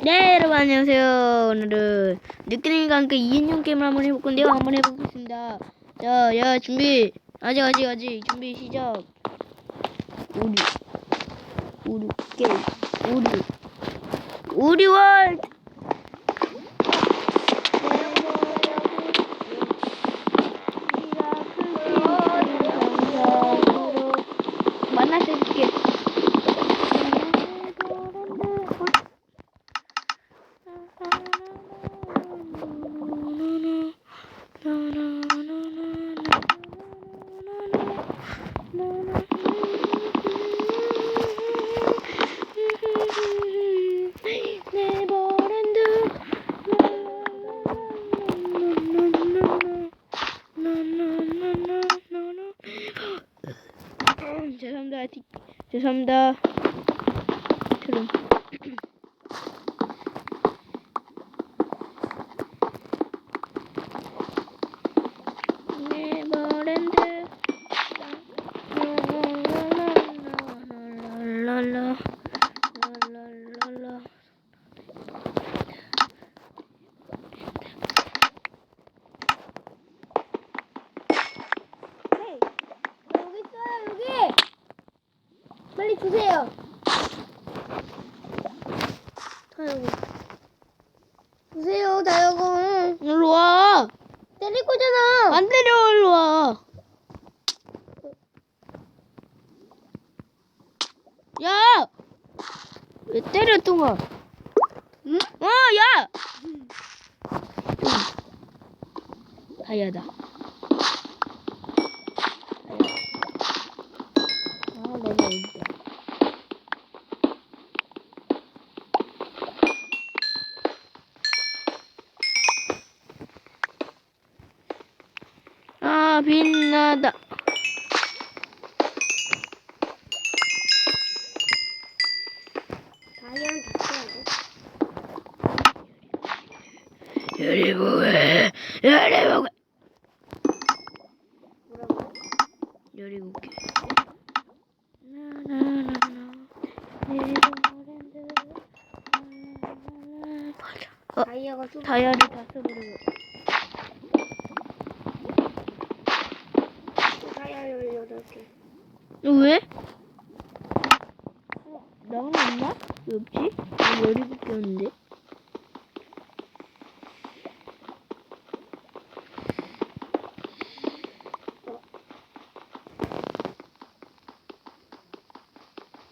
네 여러분 안녕하세요. 오늘은 느끼님과 함께 2인용 게임을 한번 해볼 건데요. 한번 해보겠습니다. 자야 준비. 아직 아직 아직. 준비 시작. 우리 우리 게임. 우리 우리 월 daha. Tüm. 빨리 주세요. 다이아고. 주세요, 다이아고. 일로 와. 때릴 거잖아. 안 때려, 일로 와. 야! 왜 때려, 뚱아? 응? 어, 야! 다이아다. 빛나다. 보게. 어, 다이아가 좀. 다이아를 다 써버리고. 다이아 18개. 너 왜? 어, 나는 없나? 왜 없지?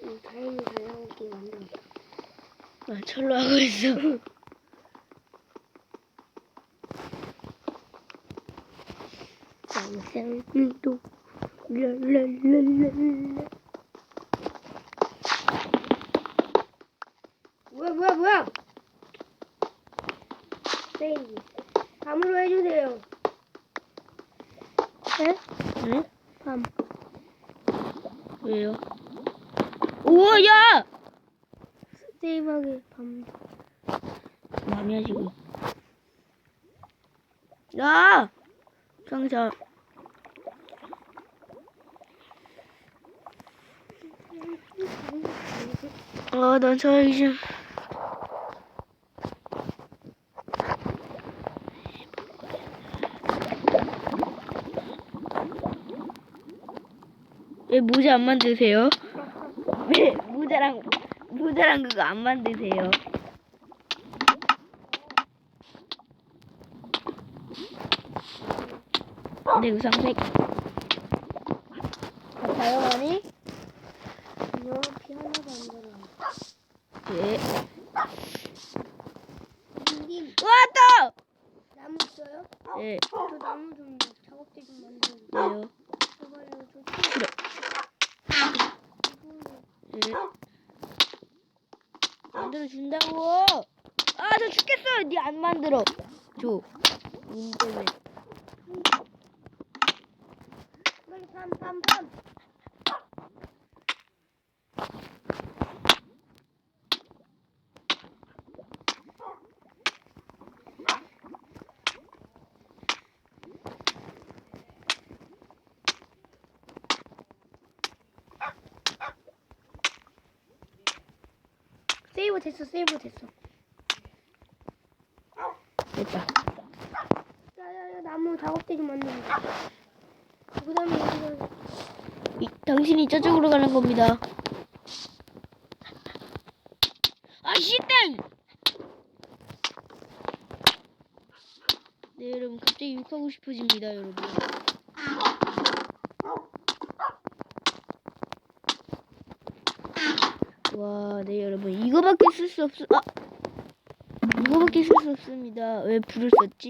나 다행히 다이아기 만들었다. 나 철로 하고 있어. 쌍쌍도 랄랄랄랄라. 뭐야 뭐야 뭐야? 세이브. 밤으로 해주세요. 네? 응? 밤. 왜요? 우와, 야! 세이브하게 밤. 맘이야, 지금. 야! 상자. 아, 난 저기 좀. 왜 모자 안 만드세요? 왜 모자랑 모자랑 그거 안 만드세요? 내 우상색 다이아니? 너 피아노 만들어. 예. 님 왔다. 나무 있어요? 예. 저 나무 좀 작업대 좀 만들어. 왜요? 제발요, 저 싫어. 예. 준다고. 아, 저 죽겠어. 니 안 만들어. 줘. 님 때문에. 빨리 세이브 됐어, 세이브 됐어. 됐다. 야야야 나무 작업대기 만들자. 그다음에 여기서 이, 당신이 저쪽으로 가는 겁니다. 아씨 땡! 네 여러분 갑자기 욕하고 싶어집니다 여러분. 와, 네 여러분 이거밖에 쓸 수 없. 아, 이거밖에 쓸 수 없습니다. 왜 불을 썼지?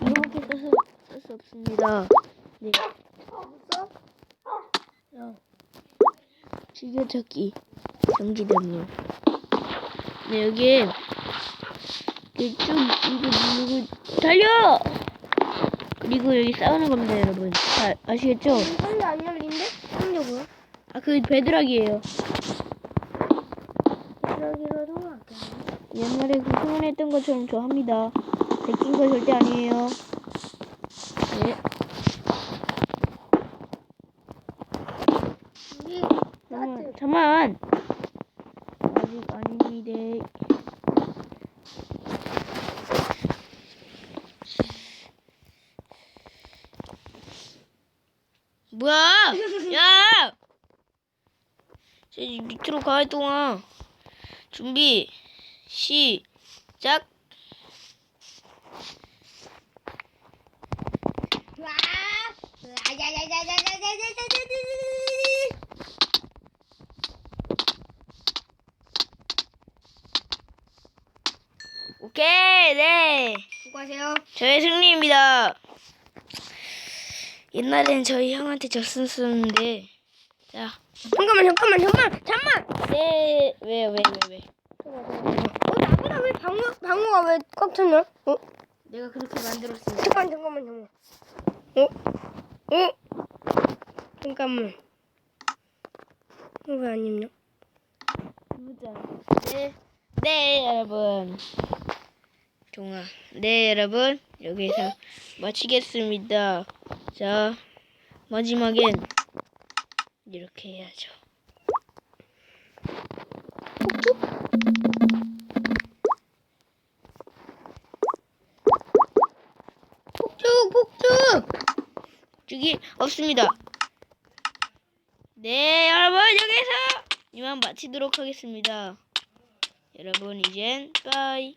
이거밖에 써서 쓸수 없습니다. 네. 야, 즐겨찾기 정지됐네요. 네 여기 이렇게 쭉 이거 누르고 달려. 그리고 여기 싸우는 겁니다, 여러분. 다 아시겠죠? 상자 안 열린데? 상자 뭐야? 아그 베드락이에요. 여기라도 할게. 옛날에 그 후원했던 것처럼 저 합니다. 베낀 거 절대 아니에요. 네. 잠깐만, 스타트. 잠만. 아직 아닙니다. 뭐야? 야! 저 밑으로 가 동안 준비 시작. 오케이, 네. 수고하세요. 저의 승리입니다. 옛날엔 저희 형한테 졌었는데. 자. 잠깐만, 잠깐만, 잠깐만, 잠깐만. 네, 왜, 왜, 왜, 왜. 어 나보다 왜꽉 찼냐? 어 내가 그렇게 만들었습니다. 잠깐 잠깐만 잠깐. 어? 어? 잠깐만. 어, 왜안 입냐? 보자. 네, 네, 여러분. 동아. 네, 여러분. 여기서 마치겠습니다. 자, 마지막엔 이렇게 해야죠. 폭죽 폭죽. 쭉이 없습니다. 네, 여러분 여기서 이만 마치도록 하겠습니다. 여러분 이젠 빠이.